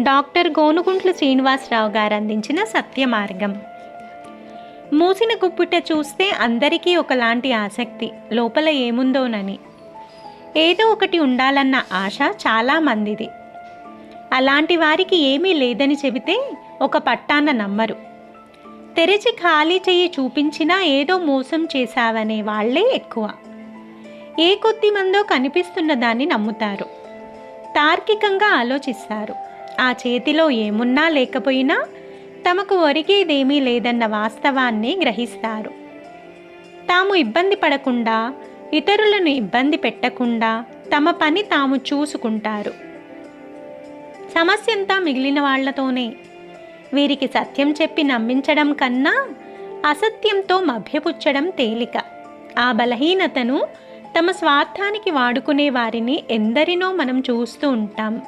Doctor Gonuguntla Srinivasarao గారు అందించిన సత్య మార్గం మూసిన గుప్పుట చూస్తే అందరికీ ఒకలాంటి ఆసక్తి లోపల ఏముందోనని. ఏదో ఒకటి ఉండాలన్న ఆశ చాలా మందిది. అలాంటి వారికి ఏమీ లేదని చెబితే ఒక పట్టాన నమ్మరు. తెరిచి ఖాళీ చెయ్యి చూపించినా ఏదో మోసం చేశావనే వాళ్ళే ఎక్కువ. ఏ కొద్ది మందో కనిపిస్తున్న దాన్ని నమ్ముతారు. తార్కికంగా ఆలోచిస్తారు. ఆ చేతిలో ఏమున్నా లేకపోయినా తమకు ఒరిగేదేమీ లేదన్న వాస్తవాన్ని గ్రహిస్తారు. తాము ఇబ్బంది పడకుండా ఇతరులను ఇబ్బంది పెట్టకుండా తమ పని తాము చూసుకుంటారు. సమస్యంతా మిగిలిన వాళ్ళతోనే. వీరికి సత్యం చెప్పి నమ్మించడం కన్నా అసత్యంతో మభ్యపుచ్చడం తేలిక. ఆ బలహీనతను తమ స్వార్థానికి వాడుకునే వారిని ఎందరినో మనం చూస్తూ ఉంటాం.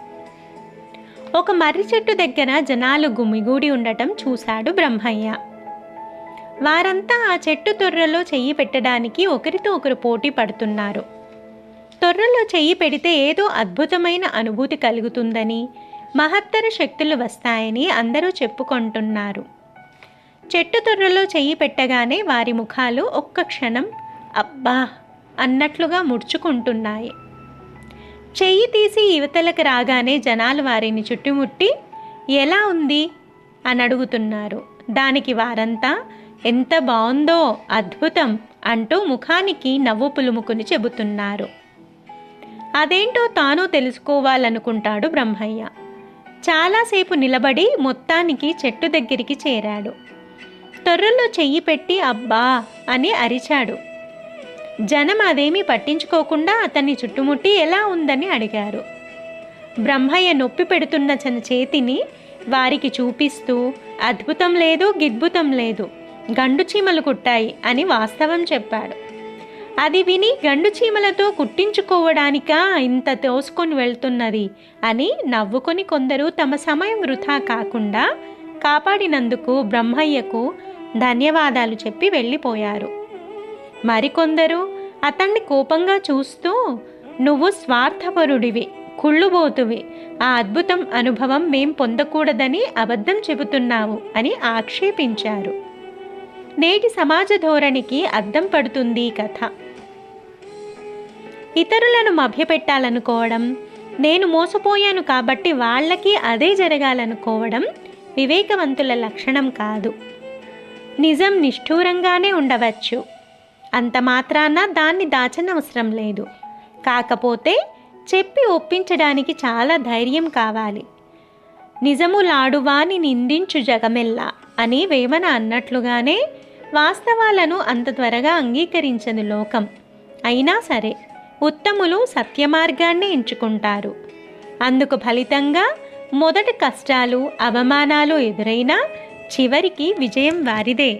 ఒక మర్రి చెట్టు దగ్గర జనాలు గుమిగూడి ఉండటం చూశాడు బ్రహ్మయ్య. వారంతా ఆ చెట్టు తొర్రలో చెయ్యి పెట్టడానికి ఒకరితో ఒకరు పోటీ పడుతున్నారు. తొర్రలో చెయ్యి పెడితే ఏదో అద్భుతమైన అనుభూతి కలుగుతుందని మహత్తర శక్తులు వస్తాయని అందరూ చెప్పుకుంటున్నారు. చెట్టు తొర్రలో చెయ్యి పెట్టగానే వారి ముఖాలు ఒక్క క్షణం అబ్బా అన్నట్లుగా ముడుచుకుంటున్నాయి. చెయ్యి తీసి యువతలకు రాగానే జనాలు వారిని చుట్టుముట్టి ఎలా ఉంది? అని అడుగుతున్నారు. దానికి వారంతా ఎంత బాగుందో అద్భుతం అంటూ ముఖానికి నవ్వు పులుముకుని చెబుతున్నారు. అదేంటో తాను తెలుసుకోవాలనుకుంటాడు బ్రహ్మయ్య. చాలాసేపు నిలబడి మొత్తానికి చెట్టు దగ్గరికి చేరాడు. తొర్రలో చెయ్యి పెట్టి అబ్బా అని అరిచాడు. జనం అదేమీ పట్టించుకోకుండా అతన్ని చుట్టుముట్టి ఎలా ఉందని అడిగారు. బ్రహ్మయ్య నొప్పి పెడుతున్న తన చేతిని వారికి చూపిస్తూ అద్భుతం లేదు గిద్భుతం లేదు గండు చీమలు కుట్టాయి అని వాస్తవం చెప్పాడు. అది విని గండు చీమలతో కుట్టించుకోవడానికా ఇంత తోసుకొని వెళ్తున్నది అని నవ్వుకొని కొందరు తమ సమయం వృధా కాకుండా కాపాడినందుకు బ్రహ్మయ్యకు ధన్యవాదాలు చెప్పి వెళ్ళిపోయారు. మరికొందరు అతన్ని కోపంగా చూస్తూ నువ్వు స్వార్థపరుడివి కుళ్ళుబోతువి. ఆ అద్భుతం అనుభవం మేం పొందకూడదని అబద్ధం చెబుతున్నావు అని ఆక్షేపించారు. నేటి సమాజ ధోరణికి అద్దం పడుతుంది ఈ కథ. ఇతరులను మభ్యపెట్టాలనుకోవడం నేను మోసపోయాను కాబట్టి వాళ్ళకి అదే జరగాలనుకోవడం వివేకవంతుల లక్షణం కాదు. నిజం నిష్ఠూరంగానే ఉండవచ్చు. అంత మాత్రాన దాన్ని దాచనవసరం లేదు. కాకపోతే చెప్పి ఒప్పించడానికి చాలా ధైర్యం కావాలి. నిజములాడువాని నిందించు జగమెల్లా అని వేమన అన్నట్లుగానే వాస్తవాలను అంత త్వరగా అంగీకరించదు లోకం. అయినా సరే ఉత్తములు సత్యమార్గాన్ని ఎంచుకుంటారు. అందుకు ఫలితంగా మొదటి కష్టాలు అవమానాలు ఎదురైనా చివరికి విజయం వారిదే.